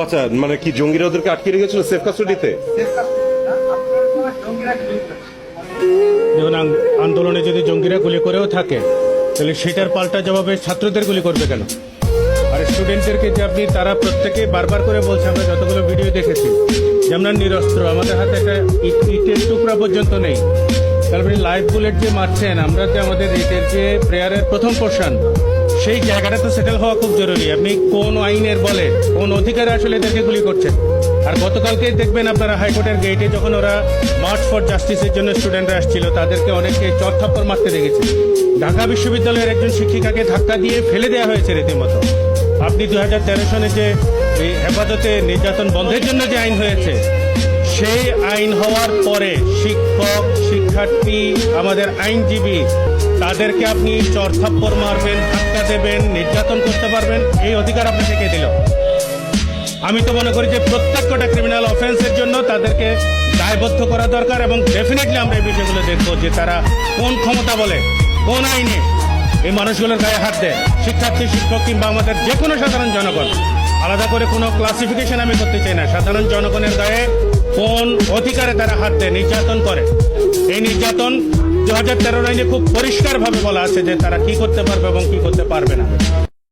আচ্ছা মানে কি জঙ্গিরা ওদেরকে আটকে রেখেছিল সেফ কাস্টডিতে যেমন আং- আন্দোলনে যদি জঙ্গিরা গুলি করেও থাকে, তাহলে সেটার পাল্টা জবাবে ছাত্রদের গুলি করবে কেন? আর স্টুডেন্টদেরকে যে আপনি, তারা প্রত্যেকে বারবার করে বলছে, আমরা যতগুলো ভিডিও দেখেছি, যে আমরা নিরস্ত্র, আমাদের হাতে একটা ইট- ইটের টুকরা পর্যন্ত নেই। আপনি লাইভ বুলেট যে মারছেন, আমরা যে আমাদের ইটের যে প্রেয়ারের প্রথম পোর্শন সেই জায়গাটা তো সেটেল হওয়া খুব জরুরি। আপনি কোন আইনের বলে, কোন অধিকারে আসলে এদেরকে গুলি করছেন? আর গতকালকে দেখবেন আপনারা হাইকোর্টের গেটে যখন ওরা মার্চ ফর জাস্টিসের জন্য স্টুডেন্টরা আসছিল, তাদেরকে অনেকে চর থাপ্পড় মারতে দেখেছে। ঢাকা বিশ্ববিদ্যালয়ের একজন শিক্ষিকাকে ধাক্কা দিয়ে ফেলে দেওয়া হয়েছে রীতিমতো। আপনি দু হাজার তেরো সনে যে এই হেফাজতে নির্যাতন বন্ধের জন্য যে আইন হয়েছে সেই আইন হওয়ার পরে শিক্ষক, শিক্ষার্থী, আমাদের আইনজীবী, তাদেরকে আপনি চর থাপ্পড় মারবেন, ধাক্কা দেবেন, নির্যাতন করতে পারবেন, এই অধিকার আপনি কে দিল। আমি তো মনে করি যে প্রত্যেকটা ক্রিমিনাল অফেন্সের জন্য তাদেরকে দায়বদ্ধ করা দরকার এবং ডেফিনেটলি আমরা এই বিষয়গুলো দেখব যে তারা কোন ক্ষমতা বলে, কোন আইনে এই মানুষগুলোর গায়ে হাত দেয়। শিক্ষার্থী, শিক্ষক কিংবা আমাদের যে কোনো সাধারণ জনগণ। আলাদা করে কোনো ক্লাসিফিকেশন আমি করতে চাই না। সাধারণ জনগণের গায়ে কোন অধিকারে তারা হাত দেয়? নির্যাতন করে। এই নির্যাতন দু হাজার তেরো আইনে খুব পরিষ্কারভাবে বলা আছে যে তারা কি করতে পারবে এবং কি করতে পারবে না।